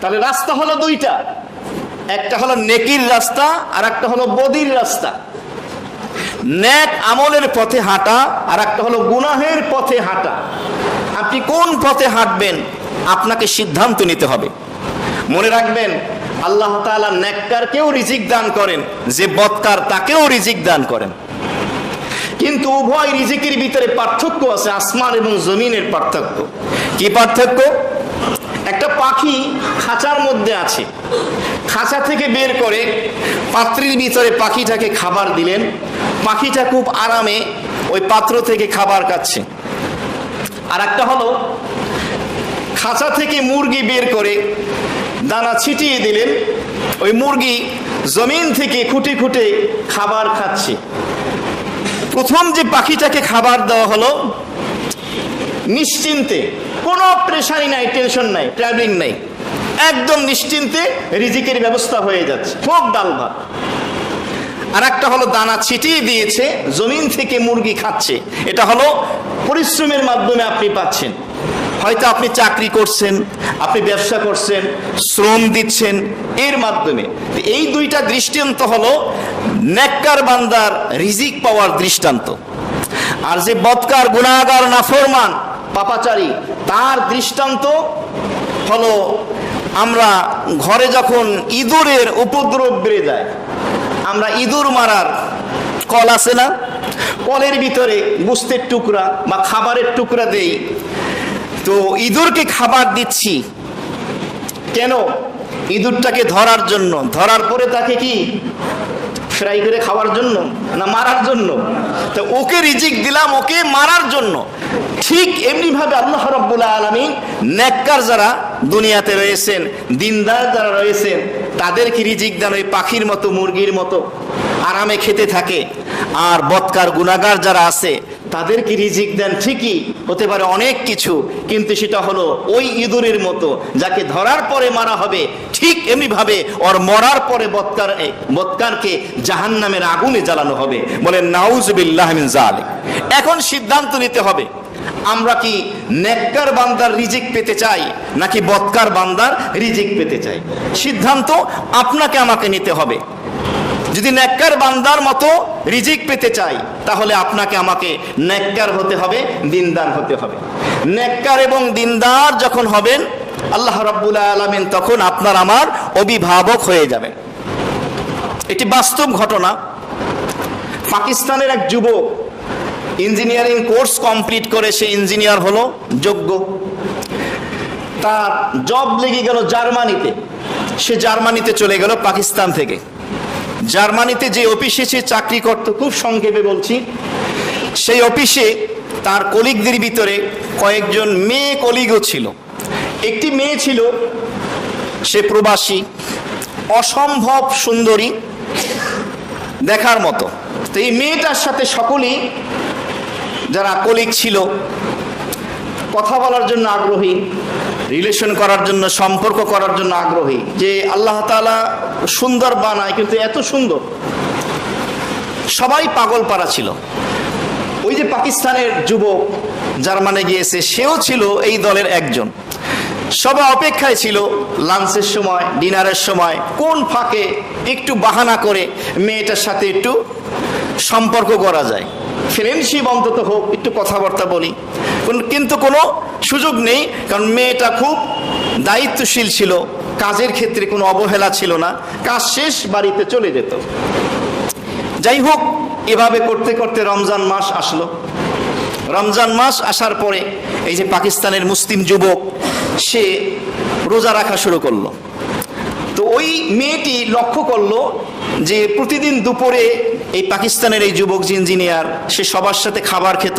তাহলে রাস্তা হলো দুইটা। একটা হলো নেকির রাস্তা আর একটা হলো বদির রাস্তা। নেক আমলের পথে হাঁটা আর একটা হলো গুনাহের পথে হাঁটা। আপনি কোন পথে হাঁটবেন? আপনাকে সিদ্ধান্ত নিতে হবে। মনে রাখবেন, আল্লাহ তাআলা ন্যাক্কারকেও রিজিক দান করেন, যে বৎকার তাকেও রিজিক দান করেন। কিন্তু উভয় রিজিকের ভিতরে পার্থক্য আছে আসমান এবং জমিনের পার্থক্য। কি পার্থক্য? একটা পাখি খাঁচার মধ্যে আছে। খাঁচা থেকে বের করে পাত্রের ভিতরে পাখিটাকে খাবার দিলেন। পাখিটা খুব আরামে ওই পাত্র থেকে খাবার খাচ্ছে। আর একটা হলো, খাঁচা থেকে মুরগি বের করে দানা ছিটিয়ে দিলেন। ওই মুরগি জমিন থেকে খুঁটে খুঁটে খাবার খাচ্ছে। প্রথম যে পাখিটাকে খাবার দেওয়া হলো, নিশ্চিন্তে কোনো প্রেশারই নাই টেনশন নাই ট্রাভেলিং নাই। একদম নিশ্চিন্তে রিজিকের ব্যবস্থা হয়ে যাচ্ছে। খুব ডাল, ভাত। আর একটা হলো, দানা ছিটিয়ে দিয়েছে, জমিন থেকে মুরগি খাচ্ছে। এটা হলো, পরিশ্রমের মাধ্যমে আপনি পাচ্ছেন। হয়তো আপনি চাকরি করছেন, আপনি ব্যবসা করছেন, শ্রম দিচ্ছেন, এর মাধ্যমে। এই দুইটা দৃষ্টান্ত হলো, নেককার বান্দার রিজিক পাওয়ার দৃষ্টান্ত। আর যে বৎকার, গুণাগার, নাফরমান পাপাচারী। তার দৃষ্টান্ত হলো আমরা ঘরে যখন ইঁদুরের উপদ্রব বেড়ে যায়, আমরা ইঁদুর মারার কল আছে না। কলের ভিতরে গুস্তের টুকরা বা খাবারের টুকরা দেই। তো ইঁদুরকে খাবার দিচ্ছি। কেন? ইঁদুরটাকে ধরার জন্য। ধরার পরে তাকে কি? ফ্রাই করে খাওয়ার জন্য না মারার জন্য? তো ওকে রিজিক দিলাম, ওকে মারার জন্য। ঠিক এমনি ভাবে আল্লাহ রব্বুল্লাহ আলমী নেককার যারা দুনিয়াতে রয়েছেন, দিনদার যারা রয়েছেন, তাদেরকে রিজিক দেন ওই পাখির মতো, মুরগির মতো, আরামে খেতে থাকে। আর বৎকার গুণাগার যারা আছে, তাদেরকে রিজিক দেন ঠিকই, হতে পারে অনেক কিছু, কিন্তু সেটা হলো ওই ইঁদুরের মতো, যাকে ধরার পরে মারা হবে, ঠিক এমনি ভাবে ওর মরার পরে বৎকার বৎকারকে জাহান নামের আগুনে জ্বালানো হবে। বলে নাউজ বিল্লাহমিন জালিক এখন সিদ্ধান্ত নিতে হবে আমরা কি নেককার বান্দার রিজিক পেতে চাই, নাকি বৎকার বান্দার রিজিক পেতে চাই? সিদ্ধান্ত আপনাকে আমাকে নিতে হবে। যদি নেককার বান্দার মতো রিজিক পেতে চাই, তাহলে আপনাকে আমাকে নেককার হতে হবে, দিনদার হতে হবে। নেককার এবং দিনদার যখন হবেন, আল্লাহ রাব্বুল আলামিন তখন আপনার আমার অভিভাবক হয়ে যাবেন এটি বাস্তব ঘটনা। পাকিস্তানের এক যুবক ইঞ্জিনিয়ারিং কোর্স কমপ্লিট করে সে ইঞ্জিনিয়ার হলো, যোগ্য। তার জব লেগে গেল জার্মানিতে। সে জার্মানিতে চলে গেল পাকিস্তান থেকে। জার্মানিতে যে অফিসে সে চাকরি করত, খুব সংক্ষেপে বলছি, সেই অফিসে তার কলিগদের ভিতরে কয়েকজন মেয়ে কলিগও ছিল। একটি মেয়ে ছিল, সে প্রবাসী, অসম্ভব সুন্দরী, দেখার মতো। তো এই মেয়েটার সাথে সকলেই যারা কলিগ ছিল, কথা বলার জন্য আগ্রহী রিলেশন করার জন্য, সম্পর্ক করার জন্য আগ্রহী, যে আল্লাহ তাআলা সুন্দর বানায়, কিন্তু এত সুন্দর। সবাই পাগল পাড়া ছিল। ওই যে পাকিস্তানের যুবক জার্মানে গিয়েছে, সেও ছিল এই দলের একজন। সবাই অপেক্ষায় ছিল, লাঞ্চের সময়, ডিনারের সময়, কোন ফাঁকে একটু বাহানা করে মেয়েটার সাথে একটু সম্পর্ক করা যায়। ফ্রেন্ডশিপ অন্তত হোক, একটু কথাবার্তা বলি। কিন্তু কোনো সুযোগ নেই, কারণ মেয়েটা খুব দায়িত্বশীল ছিল। কাজের ক্ষেত্রে কোনো অবহেলা ছিল না। কাজ শেষ, বাড়িতে চলে যেত। যাই হোক, এভাবে করতে করতে রমজান মাস আসলো। রমজান মাস আসার পরে এই যে পাকিস্তানের মুসলিম যুবক, সে রোজা রাখা শুরু করল। তো ওই মেয়েটি লক্ষ্য করল যে প্রতিদিন দুপুরে এই পাকিস্তানের এই যুবক যে ইঞ্জিনিয়ার সে সবার সাথে খাবার খেত,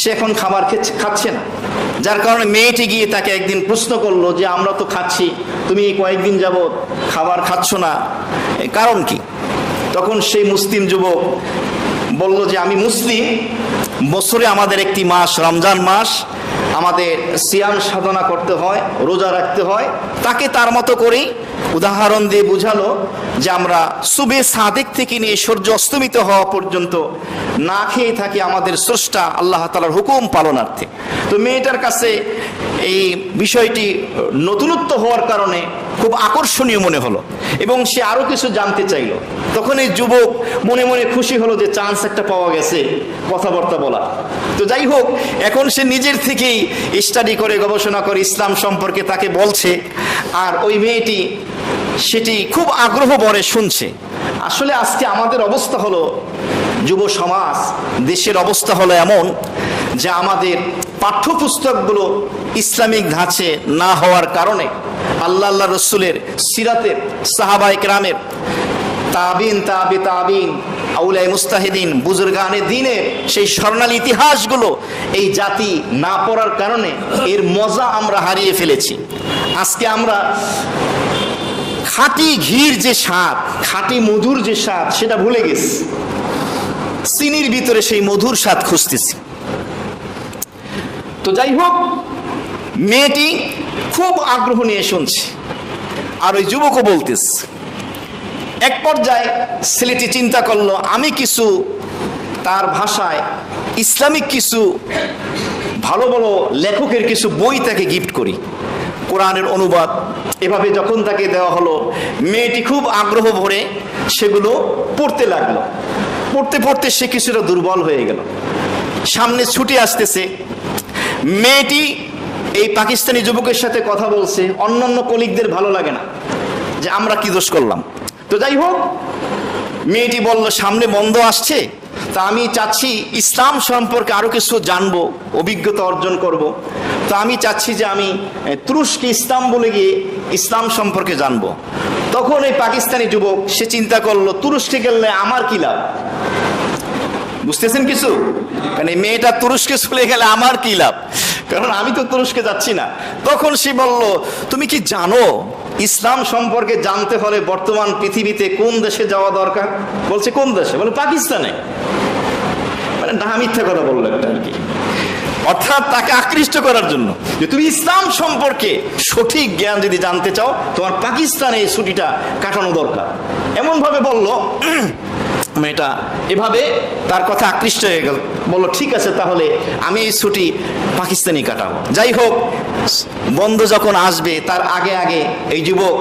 সে এখন খাবার খেচ্ছে না। যার কারণে মেয়েটি গিয়ে তাকে একদিন প্রশ্ন করল যে, আমরা তো খাচ্ছি, তুমি কয়েকদিন যাবৎ খাবার খাচ্ছ না। কারণ কি? তখন সেই মুসলিম যুবক বলল যে, আমি মুসলিম, বছরে আমাদের একটি মাস, রমজান মাস আমাদের সিয়াম সাধনা করতে হয়, রোজা রাখতে হয়। তাকে তার মতো করেই উদাহরণ দিয়ে বুঝালো যে আমরা সুবে সাদেক থেকে নিয়ে সূর্য অস্তমিত হওয়া পর্যন্ত না খেয়ে থাকি আমাদের স্রষ্টা আল্লাহ তালার হুকুম পালনার্থে। তো মেয়েটার কাছে এই বিষয়টি নতুনত্ব হওয়ার কারণে খুব আকর্ষণীয় মনে হলো এবং সে আরও কিছু জানতে চাইলো। তখন এই যুবক মনে মনে খুশি হলো যে চান্স একটা পাওয়া গেছে কথাবার্তা বলা। তো যাই হোক, এখন সে নিজের থেকেই স্টাডি করে, গবেষণা করে, ইসলাম সম্পর্কে তাকে বলছে আর ওই মেয়েটি সেটি খুব আগ্রহ বরে শুনছে। আসলে আজকে আমাদের অবস্থা হলো যুব সমাজ, দেশের অবস্থা হলো এমন যে আমাদের পাঠ্যপুস্তকগুলো ইসলামিক ধাঁচে না হওয়ার কারণে আল্লাহ আল্লাহ রসুলের সিরাতের সাহাবাই গ্রামের তাবিন, তাবি তাবিন আউলাই মুস্তাহিদিন, বুজুর্গানে দিনের সেই স্বর্ণালী ইতিহাসগুলো এই জাতি না পড়ার কারণে এর মজা আমরা হারিয়ে ফেলেছি। আজকে আমরা খাঁটি ঘির যে স্বাদ, খাঁটি মধুর যে স্বাদ, সেটা ভুলে গেছি। চিনির ভিতরে সেই মধুর স্বাদ খুঁজতেছি। তো যাই হোক, মেয়েটি খুব আগ্রহ নিয়ে শুনছে। আর ওই যুবকও বলতেছে, এক পর্যায়ে ছেলেটি চিন্তা করল, আমি কিছু তার ভাষায় ইসলামিক কিছু ভালো ভালো লেখকের কিছু বই তাকে গিফট করি। কোরআনের অনুবাদ এভাবে যখন তাকে দেওয়া হলো, মেয়েটি খুব আগ্রহ ভরে সেগুলো পড়তে লাগল। পড়তে পড়তে সে কিছুটা দুর্বল হয়ে গেল। সামনে ছুটি আসতেছে মেয়েটি এই পাকিস্তানি যুবকের সাথে কথা বলছে অন্য অন্য কলিকদের ভালো লাগে না, যে আমরা কি দোষ করলাম। তো যাই হোক, মেয়েটি বলল, সামনে বন্ধ আসছে, তা আমি চাচ্ছি ইসলাম সম্পর্কে আরও কিছু জানব, অভিজ্ঞতা অর্জন করব। তো আমি চাচ্ছি যে আমি তুরস্কে ইসলাম বলে গিয়ে ইসলাম সম্পর্কে জানব। তখন এই পাকিস্তানি যুবক, সে চিন্তা করল, তুরস্কে গেলে আমার কি লাভ? বুঝতেছেন কিছু? মানে মেয়েটা তুরস্কে চলে গেলে আমার কি লাভ? কারণ আমি তো তুরস্কে যাচ্ছি না। তখন সে বলল, তুমি কি জানো ইসলাম সম্পর্কে জানতে হলে বর্তমান পৃথিবীতে কোন দেশে যাওয়া দরকার? বলছে, কোন দেশে? বলে, পাকিস্তানে। মানে না মিথ্যা কথা বলল একটা আর কি। অর্থাৎ তাকে আকৃষ্ট করার জন্য। যে তুমি ইসলাম সম্পর্কে সঠিক জ্ঞান যদি জানতে চাও, তোমার পাকিস্তানে এই ছুটিটা কাটানো দরকার। এমন ভাবে বলল মেয়েটা এভাবে তার কথা আকৃষ্ট হয়ে গেল। বলল, ঠিক আছে, তাহলে আমি এই ছুটি পাকিস্তানি কাটাবো। যাই হোক, বন্ধ যখন আসবে, তার আগে আগে এই যুবক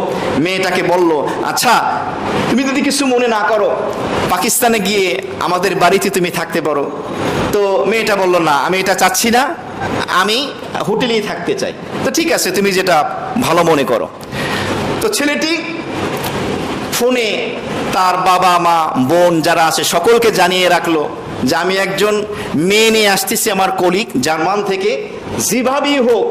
মেয়েটাকে বলল আচ্ছা তুমি যদি কিছু মনে না করো, পাকিস্তানে গিয়ে আমাদের বাড়িতে তুমি থাকতে পারো। তো মেয়েটা বলল, না, আমি এটা চাচ্ছি না, আমি হোটেলেই থাকতে চাই। তো ঠিক আছে, তুমি যেটা ভালো মনে করো। তো ছেলেটি ফোনে তার বাবা, মা, বোন যারা আছে, সকলকে জানিয়ে রাখল যে আমি একজন মেয়ে নিয়ে আসতেছি আমার কলিগ জার্মান থেকে যেভাবেই হোক,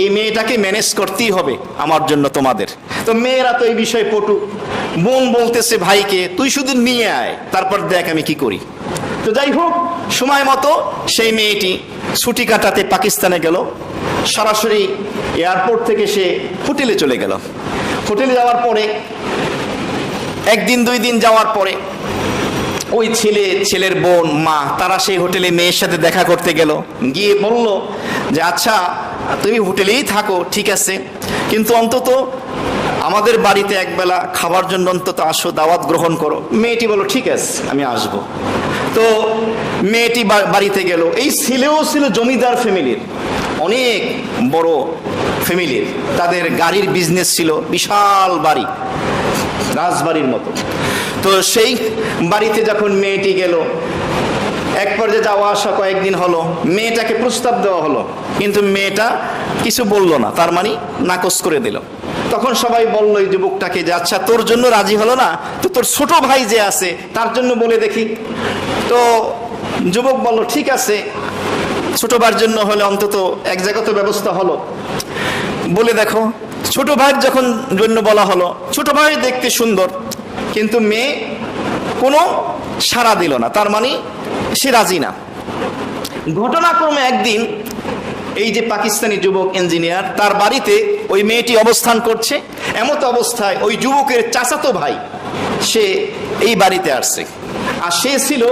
এই মেয়েটাকে ম্যানেজ করতেই হবে আমার জন্য তোমাদের। তো মেয়েরা তো এই বিষয়ে পটু। বোন বলতেছে, ভাইকে, তুই শুধু নিয়ে আয়, তারপর দেখ আমি কি করি। তো যাই হোক, সময় মতো সেই মেয়েটি ছুটি কাটাতে পাকিস্তানে গেল। সরাসরি এয়ারপোর্ট থেকে সে হোটেলে চলে গেল। হোটেলে যাওয়ার পরে একদিন, দুই দিন যাওয়ার পরে ওই ছেলে, ছেলের বোন, মা, তারা সেই হোটেলে মেয়ের সাথে দেখা করতে গেল। গিয়ে বলল যে আচ্ছা তুমি হোটেলেই থাকো, ঠিক আছে। কিন্তু অন্তত আমাদের বাড়িতে একবেলা খাবার জন্য অন্তত আসো, দাওয়াত গ্রহণ করো। মেয়েটি বলো ঠিক আছে, আমি আসব। তো মেয়েটি বাড়িতে গেল। এই ছেলেও ছিল জমিদার ফ্যামিলির, অনেক বড় ফ্যামিলির। তাদের গাড়ির বিজনেস ছিল, বিশাল বাড়ি। রাজবাড়ির মতো। তো সেই বাড়িতে যখন মেয়েটি গেল, এক পর্যায়ে যাওয়া আসা কয়েকদিন হলো, মেয়েটাকে প্রস্তাব দেওয়া হলো, কিন্তু মেয়েটা কিছু বলল না, তার মানে নাকচ করে দিল। তখন সবাই বলল, এই যুবকটাকে যে আচ্ছা তোর জন্য রাজি হলো না? তো তোর ছোট ভাই যে আছে, তার জন্য বলে দেখি। তো যুবক বলল, ঠিক আছে, ছোট ভাইয়ের জন্য হলে অন্তত এক জায়গা তো ব্যবস্থা হলো। বলে দেখো ছোট ভাইয়ের যখন জন্য বলা হলো, ছোট ভাই দেখতে সুন্দর, কিন্তু মেয়ে কোনো সাড়া দিল না, তার মানে সে রাজি না। ঘটনাক্রমে একদিন এই যে পাকিস্তানি যুবক ইঞ্জিনিয়ার, তার বাড়িতে ওই মেয়েটি অবস্থান করছে। এমত অবস্থায় ওই যুবকের চাচাতো ভাই, সে এই বাড়িতে আসছে। আর সে ছিল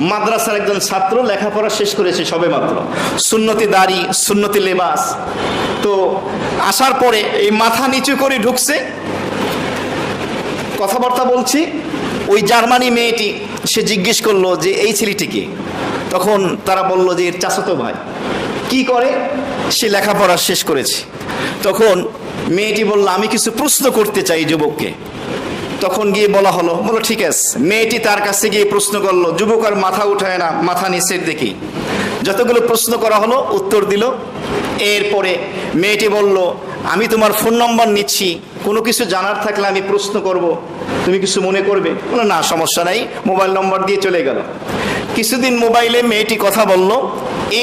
মাদ্রাসার একজন ছাত্র লেখাপড়া শেষ করেছে সবে মাত্র। সুন্নতি দাড়ি, সুন্নতি লেবাস। তো আসার পরে এই মাথা নিচু করে ঢুকছে। কথাবার্তা বলছি, ওই জার্মানি মেয়েটি, সে জিজ্ঞেস করল যে, এই ছেলেটিকে তখন তারা বলল যে, এর চাচাতো ভাই। কি করে? সে লেখাপড়া শেষ করেছে। তখন মেয়েটি বলল, আমি কিছু প্রশ্ন করতে চাই যুবককে। তখন গিয়ে বলা হলো বলো ঠিক আছে। মেয়েটি তার কাছে গিয়ে প্রশ্ন করল যুবক আর মাথা উঠায় না মাথা নিচের দেখি যতগুলো প্রশ্ন করা হলো উত্তর দিল। এরপরে মেয়েটি বলল আমি তোমার ফোন নম্বর নিচ্ছি কোনো কিছু জানার থাকলে আমি প্রশ্ন করব। তুমি কিছু মনে করবে? বলল, না সমস্যা নাই। মোবাইল নম্বর দিয়ে চলে গেল। কিছুদিন মোবাইলে মেয়েটি কথা বলল।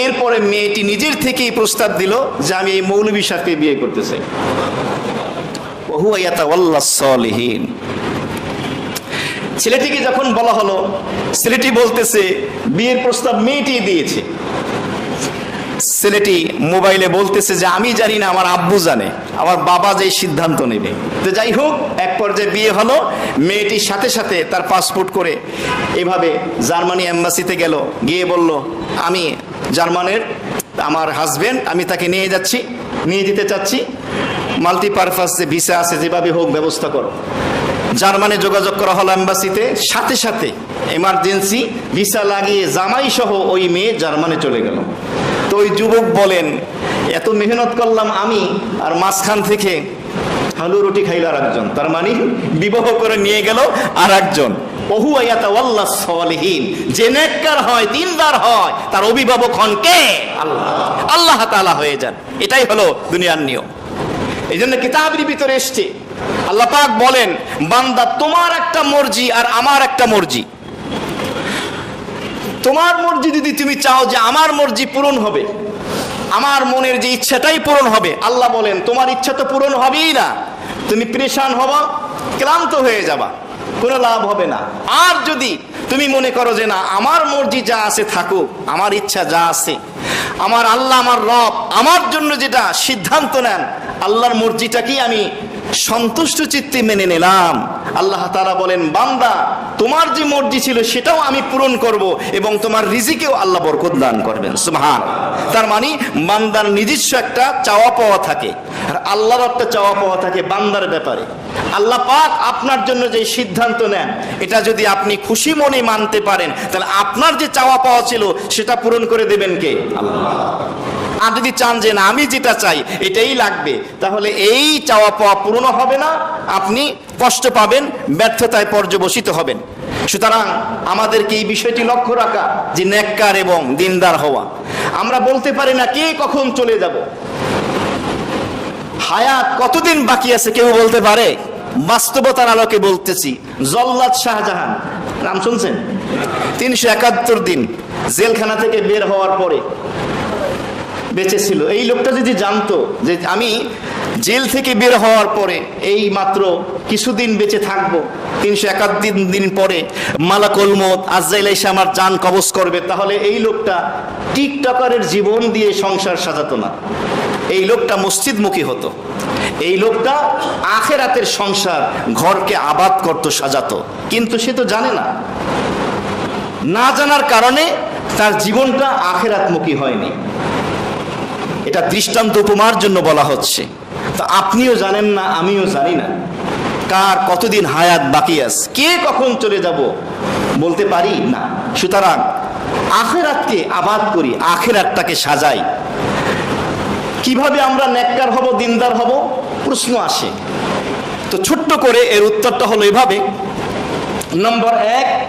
এরপরে মেয়েটি নিজের থেকেই প্রস্তাব দিল যে আমি এই মৌলবী সাথে বিয়ে করতে চাই। ওহুয়া ইয়াতাওয়াল্লাস সালিহিন। ছেলেটিকে যখন বলা হলো, ছেলেটি বলতেছে, বিয়ের প্রস্তাব মেয়েটি দিয়েছে। ছেলেটি মোবাইলে বলতেছে যে, আমি জানি না, আমার আব্বু জানে, আমার বাবা যে সিদ্ধান্ত নেবে। তো যাই হোক, এক পর্যায়ে বিয়ে হলো মেয়েটির সাথে সাথে তার পাসপোর্ট করে এভাবে জার্মানি অ্যাম্বাসিতে গেল, গিয়ে বলল, আমি জার্মানের, আমার হাজবেন্ড, আমি তাকে নিয়ে যাচ্ছি, নিয়ে যেতে চাচ্ছি। মাল্টিপারপাস যে ভিসা আছে, যেভাবে হোক ব্যবস্থা করো। জার্মানে যোগাযোগ করা হলো অ্যাম্বাসিতে সাথে সাথে এমার্জেন্সি, ভিসা লাগিয়ে জামাই সহ ওই মেয়ে জার্মানি চলে গেল। তো ওই যুবক বলেন, এত মেহনত করলাম আমি আর মাঝখান থেকে আলু রুটি খাইল আর একজন। তার মানে বিবাহ করে নিয়ে গেল আর একজন। বহু আয়াতা ওয়াল্লাহ সলিহীন যে নেককার হয়, দিনদার হয়, তার অভিভাবক হন কে? আল্লাহ। আল্লাহ হয়ে যান। এটাই হলো দুনিয়ার নিয়ম। এই জন্য কিতাবের ভিতরে এসছে আল্লাহ পাক বলেন, বান্দা তোমার একটা মর্জি আর আমার একটা মর্জি। তোমার মর্জি যদি তুমি চাও যে আমার মর্জি পূরণ হবে, আমার মনের যে ইচ্ছাটাই পূরণ হবে, আল্লাহ বলেন, তোমার ইচ্ছা তো পূরণ হবেই না। তুমি পরেশান হবা, ক্লান্ত হয়ে যাবা, কোনো লাভ হবে না। আর যদি তুমি মনে করো যে না, আমার মর্জি যা আছে থাকুক, আমার ইচ্ছা যা আছে, আমার আল্লাহ, আমার রব, আমার জন্য যেটা সিদ্ধান্ত নেন, আল্লাহর মর্জিটাকেই আমি সন্তুষ্ট চিত্তে মেনে নিলাম। আল্লাহ তারা বলেন, বান্দা, তোমার যে মর্জি ছিল সেটাও আমি পূরণ করব এবং তোমার রিজিকেও আল্লাহ বরকত দান করবেন। সুবহান। তার মানে বান্দার নিজস্ব একটা চাওয়া পাওয়া থাকে। আর আল্লাহর একটা চাওয়া পাওয়া থাকে বান্দার ব্যাপারে। আল্লাহ পাক আপনার জন্য যে সিদ্ধান্ত নেন, এটা যদি আপনি খুশি মনে মানতে পারেন, তাহলে আপনার যে চাওয়া পাওয়া ছিল সেটা পূরণ করে দেবেন কে? আল্লাহ। আর যদি চান যে না, আমি যেটা চাই, এটাই লাগবে। তাহলে এই চাওয়া পাওয়া পূর্ণ হবে না, আপনি কষ্ট পাবেন, ব্যর্থতায় পর্যবসিত হবেন। সুতরাং আমাদেরকে এই বিষয়টি লক্ষ্য রাখা যে নেককার এবং দিনদার হওয়া। আমরা বলতে পারি না কে কখন চলে যাব। হায়াত কতদিন বাকি আছে কেউ বলতে পারে? বাস্তবতার আলোকে বলতেছি, জল্লাদ শাহজাহান। নাম শুনছেন? তিনশো একাত্তর দিন জেলখানা থেকে বের হওয়ার পরে বেঁচে ছিল এই লোকটা যদি জানতো যে আমি জেল থেকে বের হওয়ার পরে এই মাত্র কিছুদিন বেঁচে থাকব, তিনশো একাত্তর দিন পরে মালাকুল মত আজাইল এসে আমার যান কবজ করবে, তাহলে এই লোকটা টিকটকারের জীবন দিয়ে সংসার সাজাতো না। এই লোকটা মসজিদমুখী হতো। এই লোকটা আখেরাতের সংসার ঘরকে আবাদ করত, সাজাতো। কিন্তু সে তো জানে না। না জানার কারণে তার জীবনটা আখেরাতমুখী হয়নি। এটা দৃষ্টান্ত উপমার জন্য বলা হচ্ছে। তো আপনিও জানেন না, আমিও জানি না। কার কতদিন হায়াত বাকি আছে? কে কখন চলে যাব বলতে পারি? না। সুতরাং আখেরাতকে আবাদ করি, আখেরাতটাকে সাজাই। কীভাবে আমরা নেককার হব, দিনদার হব? প্রশ্ন আসে। তো ছোট্ট করে এর উত্তরটা হলো এভাবে। নম্বর এক,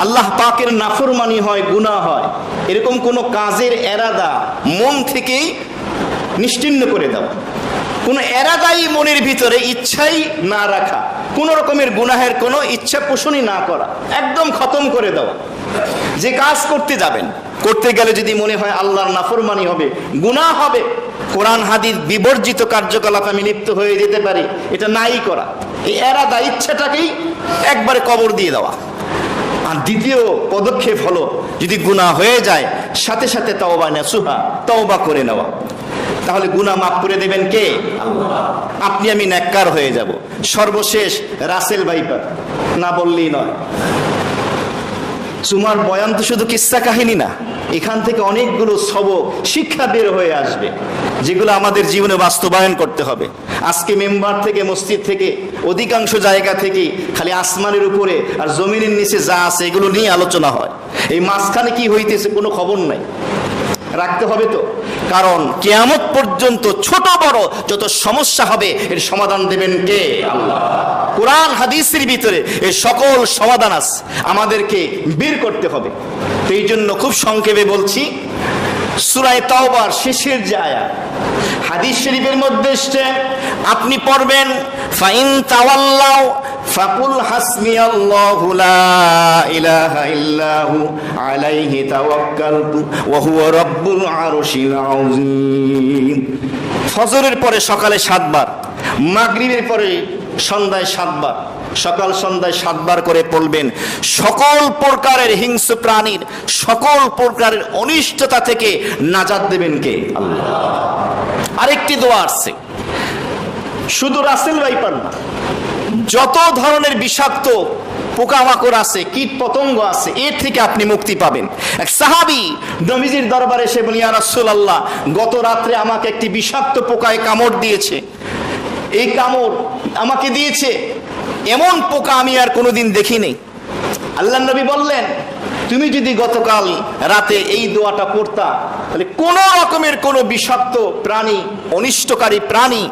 আল্লাহ পাকের নাফরমানি হয়, গুনাহ হয়। এরকম কোনো কাজের এরাদা মন থেকেই নিশ্চিন্ন করে দাও। কোনো এরাদাই মনের ভিতরে ইচ্ছাই না রাখা। কোনো রকমের গুনাহের কোনো ইচ্ছা পোষণই না করা। একদম খতম করে দেওয়া যে কাজ করতে যাবেন, করতে গেলে যদি মনে হয় আল্লাহর নাফরমানি হবে, গুনাহ হবে, কোরআন, হাদিস বিবর্জিত কার্যকলাপ আমি লিপ্ত হয়ে যেতে পারি, এটা নাই করা। এই এরাদা ইচ্ছাটাকেই একবারে কবর দিয়ে দেওয়া। আর দ্বিতীয় পদক্ষেপ হলো যদি গুণা হয়ে যায় সাথে সাথে তওবা নেসুহা তওবা করে নেওয়া। তাহলে গুণা মাফ করে দেবেন কে? আপনি আমি ন্যাক্কার হয়ে যাব। সর্বশেষ রাসেল ভাইপার। না বললেই নয়। তোমার বয়ান তো শুধু কিস্সা কাহিনী না। এখান থেকে অনেকগুলো সবক শিক্ষা বের হয়ে আসবে, যেগুলো আমাদের জীবনে বাস্তবায়ন করতে হবে। আজকে মেম্বার থেকে, মসজিদ থেকে, অধিকাংশ জায়গা থেকে খালি আসমানের উপরে আর জমিনের নিচে যা আছে এগুলো নিয়ে আলোচনা হয়। এই মাঝখানে কি হইতেছে কোনো খবর নাই। রাখতে হবে তো। কারণ কেয়ামত পর্যন্ত ছোট বড় যত সমস্যা হবে, এর সমাধান দেবেন কে? আল্লাহ। কোরআন, হাদিসের ভিতরে এর সকল সমাধান আছে। আমাদেরকে বের করতে হবে। এই জন্য খুব সংক্ষেপে বলছি সুরায় তাওবার শেষের জায়া হাদিস শরীফের মধ্যে এসছে, আপনি পড়বেন, ফাইন তাওয়াল্লাও ফাকুল হাসমি আল্লাহু লা ইলাহা ইল্লাহু আলাইহি তাওয়াক্কালতু, ওয়া হুয়া রাব্বুল আরশিল আযীম। ফজরের পরে সকালে সাতবার, মাগরিবের পরে সন্ধ্যায় সাতবার। সকাল সন্ধ্যায় সাতবার করে পড়বেন। সকল প্রকারের হিংস্র প্রাণীর, সকল প্রকারের অনিষ্টতা থেকে নাজাত দেবেন কে? আল্লাহ। আরেকটি দোয়া আসছে। শুধু রাসেল ভাইপার না, যত ধরনের বিষাক্ত পোকামাকড় আছে, কীট পতঙ্গ আছে, এর থেকে আপনি মুক্তি পাবেন। এক সাহাবি নবীজির দরবারে সে বলি রাসুল আল্লাহ গত রাত্রে আমাকে একটি বিষাক্ত পোকায় কামড় দিয়েছে। এই কামড় আমাকে দিয়েছে। এমন পোকা আমি আর কোনোদিন দেখিনি। আল্লাহ নবী বললেন, তুমি যদি গতকাল রাতে এই দোয়াটা পড়তা তাহলে কোনো রকমের কোনো বিষাক্ত প্রাণী, অনিষ্টকারী প্রাণী,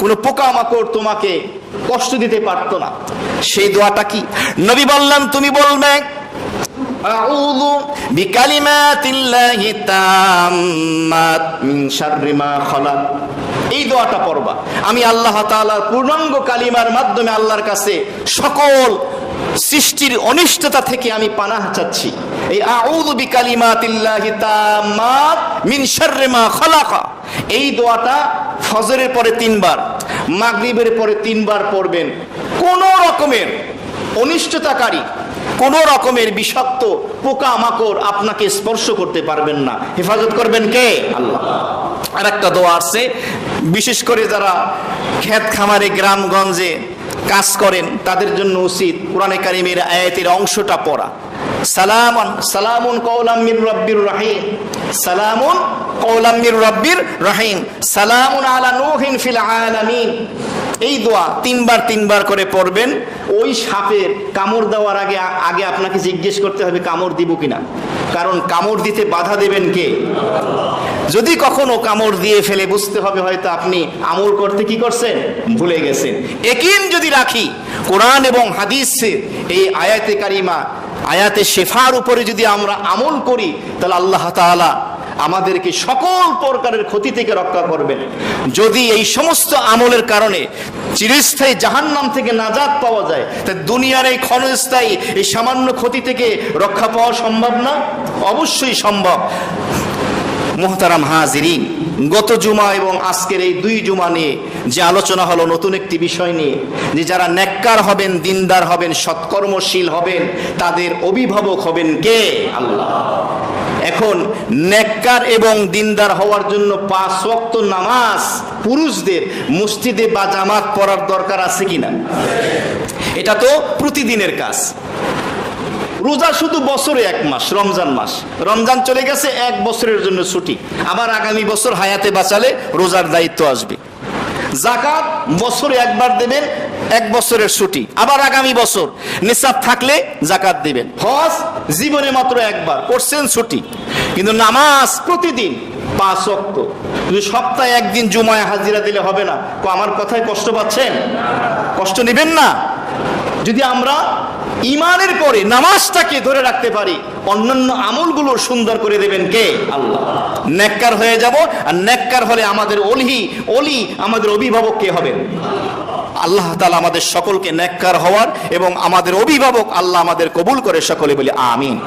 কোনো পোকামাকড় তোমাকে কষ্ট দিতে পারতো না। সেই দোয়াটা কি? নবী বললেন, তুমি বলবে আউযু বিকালিমাতিল্লাহি তাম্মাত মিন শাররি মা খালাক। এই দোয়াটা পড়বা। আমি আল্লাহ পূর্ণাঙ্গ কালিমার মাধ্যমে আল্লাহর কাছে সকল সৃষ্টির অনিষ্টতা থেকে আমি পানাহ চাচ্ছি। এই আউযু বিকালিমাতিল্লাহি তাম্মাত মিন শাররি মা এই দোয়াটা ফজরের পরে তিনবার, মাগরিবের পরে তিনবার পড়বেন। কোন রকমের অনিষ্টতাকারী কোন রকমের বিষাক্ত পোকা মাকড় আপনাকে স্পর্শ করতে পারবেন না। হেফাজত করবেন কে? আল্লাহ। আর একটা দোয়া আছে বিশেষ করে যারা ক্ষেত খামারে, গ্রামগঞ্জে কাজ করেন, তাদের জন্য উচিত কোরআনে কারিমের আয়াতের অংশটা পড়া। সালামন, সালামুন কৌলাম মির রব্বির রাহিম। সালামুন কৌলাম মির রব্বির রাহিম। সালামুন আলা নূহিন ফিল আলামিন। এই দোয়া তিনবার তিনবার করে পড়বেন। ওই সাপের কামড় দেওয়ার আগে আগে আপনাকে জিজ্ঞেস করতে হবে, কামড় দিব কিনা? কারণ কামড় দিতে বাধা দেবেন কে? যদি কখনো কামড় দিয়ে ফেলে, বুঝতে হবে হয়তো আপনি আমল করতে কি করছেন? ভুলে গেছেন। একিন যদি রাখি, কোরআন এবং হাদিসের এই আয়াতে কারিমা, আয়াতে শেফার উপরে যদি আমরা আমল করি, তাহলে আল্লাহ তাআলা আমাদেরকে সকল প্রকারের ক্ষতি থেকে রক্ষা করবেন। যদি এই সমস্ত আমলের কারণে চিরস্থায়ী জাহান্নাম থেকে নাজাদ পাওয়া যায়, তা দুনিয়ার এই ক্ষণস্থায়ী, এই সামান্য ক্ষতি থেকে রক্ষা পাওয়া সম্ভব না? অবশ্যই সম্ভব। মোহতারাম হাজিরিন, গত জুমা এবং আজকের এই দুই জুমা নিয়ে যে আলোচনা হলো নতুন একটি বিষয় নিয়ে, যে যারা নেককার হবেন, দিনদার হবেন, সৎকর্মশীল হবেন, তাদের অভিভাবক হবেন কে? আল্লাহ। এখন নেককার এবং দিনদার হওয়ার জন্য পাঁচ ওয়াক্ত নামাজ পুরুষদের মসজিদে বা জামাত পড়ার দরকার আছে কিনা? এটা তো প্রতিদিনের কাজ। রোজা শুধু বছরে এক মাস, রমজান মাস। রমজান চলে গেছে, এক বছরের জন্য ছুটি। আবার আগামী বছর হায়াতে বাঁচালে রোজার দায়িত্ব আসবে। জাকাত বছরে একবার দেবেন, এক বছরের ছুটি। আবার আগামী বছর নিসাব থাকলে জাকাত দেবেন। হজ জীবনে মাত্র একবার, করছেন ছুটি। কিন্তু নামাজ প্রতিদিন পাঁচ অক্ত যদি সপ্তাহে একদিন জুমায় হাজিরা দিলে হবে না আমার কথায় কষ্ট পাচ্ছেন? কষ্ট নেবেন না? যদি আমরা ইমানের পরে নামাজটাকে ধরে রাখতে পারি। অন্যান্য আমলগুলো সুন্দর করে দেবেন কে? আল্লাহ। নেককার হয়ে যাব, আর নেককার হলে আমাদের অলি অলি আমাদের অভিভাবক কে হবেন? আল্লাহ তালা আমাদের সকলকে নেককার হওয়ার এবং আমাদের অভিভাবক আল্লাহ আমাদের কবুল করে সকলে বলি, আমিন।